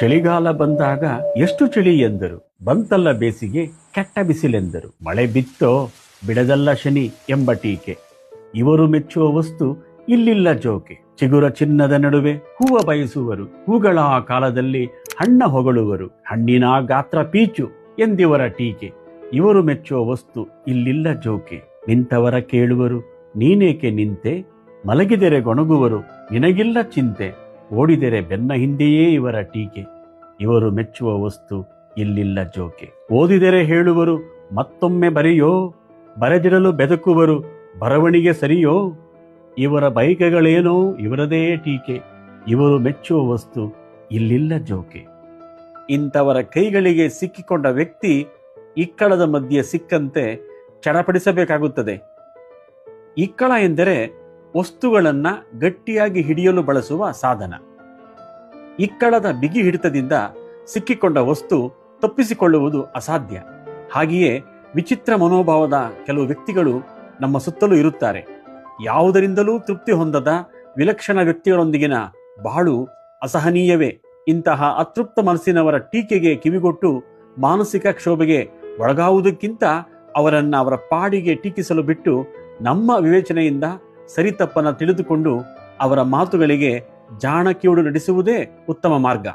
ಚಳಿಗಾಲ ಬಂದಾಗ ಎಷ್ಟು ಚಳಿ ಎಂದರು. ಬಂತಲ್ಲ ಬೇಸಿಗೆ, ಕೆಟ್ಟ ಬಿಸಿಲೆಂದರು. ಮಳೆ ಬಿತ್ತೋ, ಬಿಡದಲ್ಲ ಶನಿ ಎಂಬ ಟೀಕೆ. ಇವರು ಮೆಚ್ಚುವ ವಸ್ತು ಇಲ್ಲಿಲ್ಲ ಜೋಕೆ. ಚಿಗುರ ಚಿನ್ನದ ನಡುವೆ ಹೂವ ಬಯಸುವರು. ಹೂಗಳ ಆ ಕಾಲದಲ್ಲಿ ಹಣ್ಣ ಹೊಗಳುವರು. ಹಣ್ಣಿನ ಗಾತ್ರ ಪೀಚು ಎಂದಿವರ ಟೀಕೆ. ಇವರು ಮೆಚ್ಚುವ ವಸ್ತು ಇಲ್ಲಿಲ್ಲ ಜೋಕೆ. ನಿಂತವರ ಕೇಳುವರು, ನೀನೇಕೆ ನಿಂತೆ? ಮಲಗಿದರೆ ಗೊಣಗುವರು, ನಿನಗಿಲ್ಲ ಚಿಂತೆ. ಓಡಿದರೆ ಬೆನ್ನ ಹಿಂದೆಯೇ ಇವರ ಟೀಕೆ. ಇವರು ಮೆಚ್ಚುವ ವಸ್ತು ಇಲ್ಲಿಲ್ಲ ಜೋಕೆ. ಓದಿದರೆ ಹೇಳುವರು, ಮತ್ತೊಮ್ಮೆ ಬರೆಯೋ. ಬರೆದಿರಲು ಬೆದಕುವರು, ಬರವಣಿಗೆ ಸರಿಯೋ. ಇವರ ಬೈಕೆಗಳೇನೋ, ಇವರದೇ ಟೀಕೆ. ಇವರು ಮೆಚ್ಚುವ ವಸ್ತು ಇಲ್ಲಿಲ್ಲ ಜೋಕೆ. ಇಂಥವರ ಕೈಗಳಿಗೆ ಸಿಕ್ಕಿಕೊಂಡ ವ್ಯಕ್ತಿ ಇಕ್ಕಳದ ಮಧ್ಯೆ ಸಿಕ್ಕಂತೆ ಚಡಪಡಿಸಬೇಕಾಗುತ್ತದೆ. ಇಕ್ಕಳ ಎಂದರೆ ವಸ್ತುಗಳನ್ನ ಗಟ್ಟಿಯಾಗಿ ಹಿಡಿಯಲು ಬಳಸುವ ಸಾಧನ. ಇಕ್ಕಳದ ಬಿಗಿ ಹಿಡಿತದಿಂದ ಸಿಕ್ಕಿಕೊಂಡ ವಸ್ತು ತಪ್ಪಿಸಿಕೊಳ್ಳುವುದು ಅಸಾಧ್ಯ. ಹಾಗೆಯೇ ವಿಚಿತ್ರ ಮನೋಭಾವದ ಕೆಲವು ವ್ಯಕ್ತಿಗಳು ನಮ್ಮ ಸುತ್ತಲೂ ಇರುತ್ತಾರೆ. ಯಾವುದರಿಂದಲೂ ತೃಪ್ತಿ ಹೊಂದದ ವಿಲಕ್ಷಣ ವ್ಯಕ್ತಿಗಳೊಂದಿಗಿನ ಬಾಳು ಅಸಹನೀಯವೇ. ಇಂತಹ ಅತೃಪ್ತ ಮನಸ್ಸಿನವರ ಟೀಕೆಗೆ ಕಿವಿಗೊಟ್ಟು ಮಾನಸಿಕ ಕ್ಷೋಭೆಗೆ ಒಳಗಾವುದಕ್ಕಿಂತ ಅವರನ್ನು ಅವರ ಪಾಡಿಗೆ ಟೀಕಿಸಲು ಬಿಟ್ಟು ನಮ್ಮ ವಿವೇಚನೆಯಿಂದ ಸರಿತಪ್ಪನ ತಿಳಿದುಕೊಂಡು ಅವರ ಮಾತುಗಳಿಗೆ ಜಾಣಕಿಯೋಡು ನಡೆಸುವುದೇ ಉತ್ತಮ ಮಾರ್ಗ.